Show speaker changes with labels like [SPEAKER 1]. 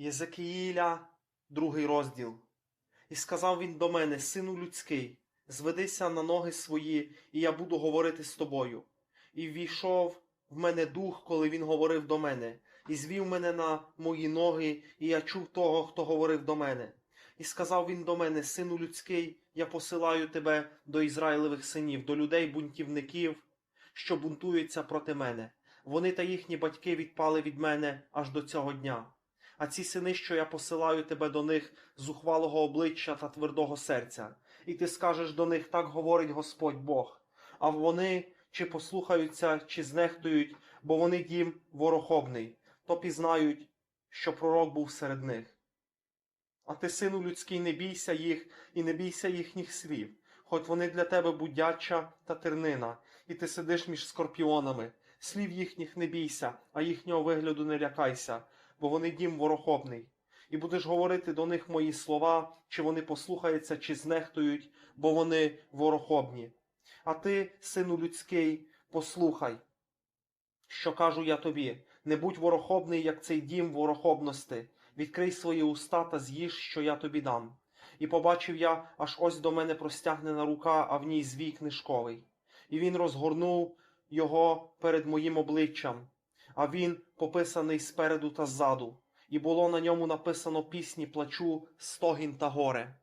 [SPEAKER 1] Єзекіїля, другий розділ. І сказав він до мене, сину людський, зведися на ноги свої, і я буду говорити з тобою. І ввійшов в мене дух, коли він говорив до мене, і звів мене на мої ноги, і я чув того, хто говорив до мене. І сказав він до мене, сину людський, я посилаю тебе до Ізраїлевих синів, до людей бунтівників, що бунтуються проти мене. Вони та їхні батьки відпали від мене аж до цього дня. А ці сини, що я посилаю тебе до них зухвалого обличчя та твердого серця, і ти скажеш до них, так говорить Господь Бог. А вони чи послухаються, чи знехтують, бо вони дім ворохобний, то пізнають, що пророк був серед них. А ти, сину людський, не бійся їх і не бійся їхніх слів, хоч вони для тебе будяча та тернина, і ти сидиш між скорпіонами. Слів їхніх не бійся, а їхнього вигляду не лякайся, бо вони дім ворохобний. І будеш говорити до них мої слова, чи вони послухаються, чи знехтують, бо вони ворохобні. А ти, сину людський, послухай, що кажу я тобі, не будь ворохобний, як цей дім ворохобності, відкрий свої уста та з'їж, що я тобі дам. І побачив я, аж ось до мене простягнена рука, а в ній звій книжковий. І він розгорнув його перед моїм обличчям, а він пописаний спереду та ззаду, і було на ньому написано пісні плачу, стогін та горе.